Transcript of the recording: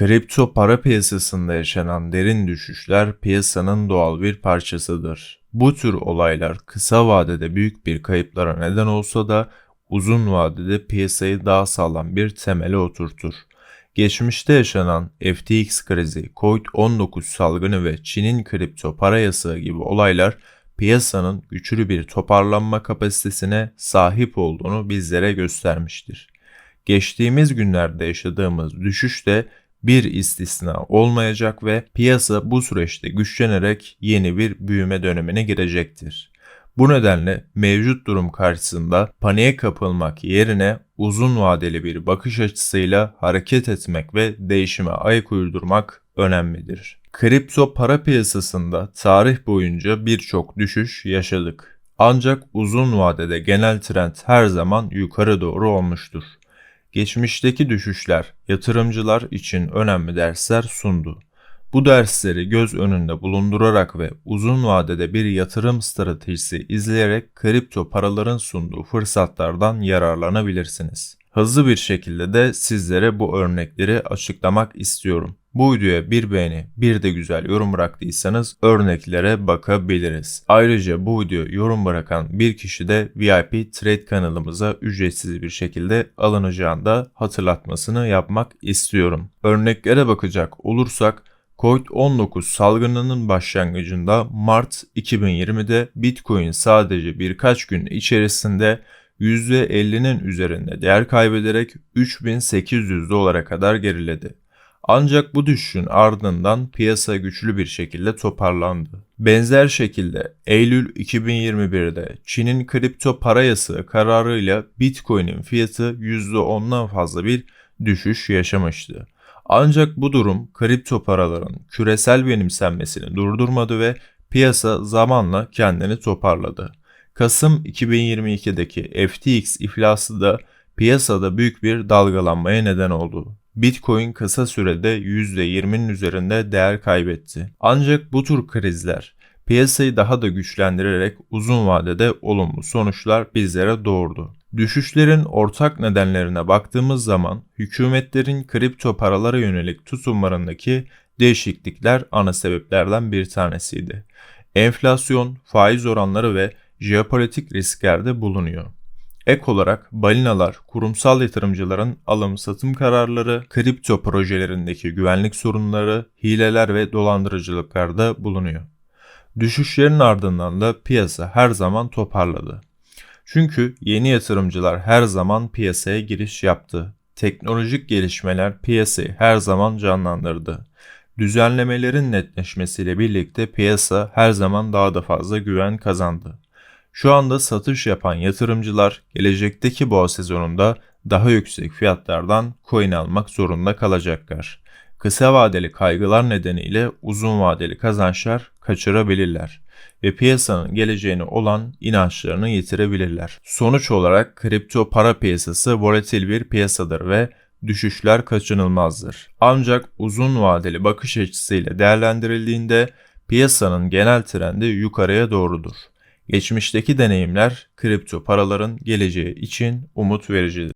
Kripto para piyasasında yaşanan derin düşüşler piyasanın doğal bir parçasıdır. Bu tür olaylar kısa vadede büyük bir kayıplara neden olsa da uzun vadede piyasayı daha sağlam bir temele oturtur. Geçmişte yaşanan FTX krizi, Covid-19 salgını ve Çin'in kripto para yasağı gibi olaylar piyasanın güçlü bir toparlanma kapasitesine sahip olduğunu bizlere göstermiştir. Geçtiğimiz günlerde yaşadığımız düşüş de bir istisna olmayacak ve piyasa bu süreçte güçlenerek yeni bir büyüme dönemine girecektir. Bu nedenle mevcut durum karşısında paniğe kapılmak yerine uzun vadeli bir bakış açısıyla hareket etmek ve değişime ayak uydurmak önemlidir. Kripto para piyasasında tarih boyunca birçok düşüş yaşadık. Ancak uzun vadede genel trend her zaman yukarı doğru olmuştur. Geçmişteki düşüşler yatırımcılar için önemli dersler sundu. Bu dersleri göz önünde bulundurarak ve uzun vadede bir yatırım stratejisi izleyerek kripto paraların sunduğu fırsatlardan yararlanabilirsiniz. Hızlı bir şekilde de sizlere bu örnekleri açıklamak istiyorum. Bu videoya bir beğeni, bir de güzel yorum bıraktıysanız örneklere bakabiliriz. Ayrıca bu video yorum bırakan bir kişi de VIP Trade kanalımıza ücretsiz bir şekilde alınacağını da hatırlatmasını yapmak istiyorum. Örneklere bakacak olursak Covid-19 salgınının başlangıcında Mart 2020'de Bitcoin sadece birkaç gün içerisinde %50'nin üzerinde değer kaybederek 3800 dolara kadar geriledi. Ancak bu düşüşün ardından piyasa güçlü bir şekilde toparlandı. Benzer şekilde Eylül 2021'de Çin'in kripto para yasağı kararıyla Bitcoin'in fiyatı %10'dan fazla bir düşüş yaşamıştı. Ancak bu durum kripto paraların küresel benimsenmesini durdurmadı ve piyasa zamanla kendini toparladı. Kasım 2022'deki FTX iflası da piyasada büyük bir dalgalanmaya neden oldu. Bitcoin kısa sürede %20'nin üzerinde değer kaybetti. Ancak bu tür krizler piyasayı daha da güçlendirerek uzun vadede olumlu sonuçlar bizlere doğurdu. Düşüşlerin ortak nedenlerine baktığımız zaman hükümetlerin kripto paralara yönelik tutumlarındaki değişiklikler ana sebeplerden bir tanesiydi. Enflasyon, faiz oranları ve jeopolitik riskler de bulunuyor. Ek olarak balinalar, kurumsal yatırımcıların alım satım kararları, kripto projelerindeki güvenlik sorunları, hileler ve dolandırıcılıklar da bulunuyor. Düşüşlerin ardından da piyasa her zaman toparladı. Çünkü yeni yatırımcılar her zaman piyasaya giriş yaptı. Teknolojik gelişmeler piyasayı her zaman canlandırdı. Düzenlemelerin netleşmesiyle birlikte piyasa her zaman daha da fazla güven kazandı. Şu anda satış yapan yatırımcılar gelecekteki boğa sezonunda daha yüksek fiyatlardan coin almak zorunda kalacaklar. Kısa vadeli kaygılar nedeniyle uzun vadeli kazançlar kaçırabilirler ve piyasanın geleceğine olan inançlarını yitirebilirler. Sonuç olarak kripto para piyasası volatil bir piyasadır ve düşüşler kaçınılmazdır. Ancak uzun vadeli bakış açısıyla değerlendirildiğinde piyasanın genel trendi yukarıya doğrudur. Geçmişteki deneyimler kripto paraların geleceği için umut vericidir.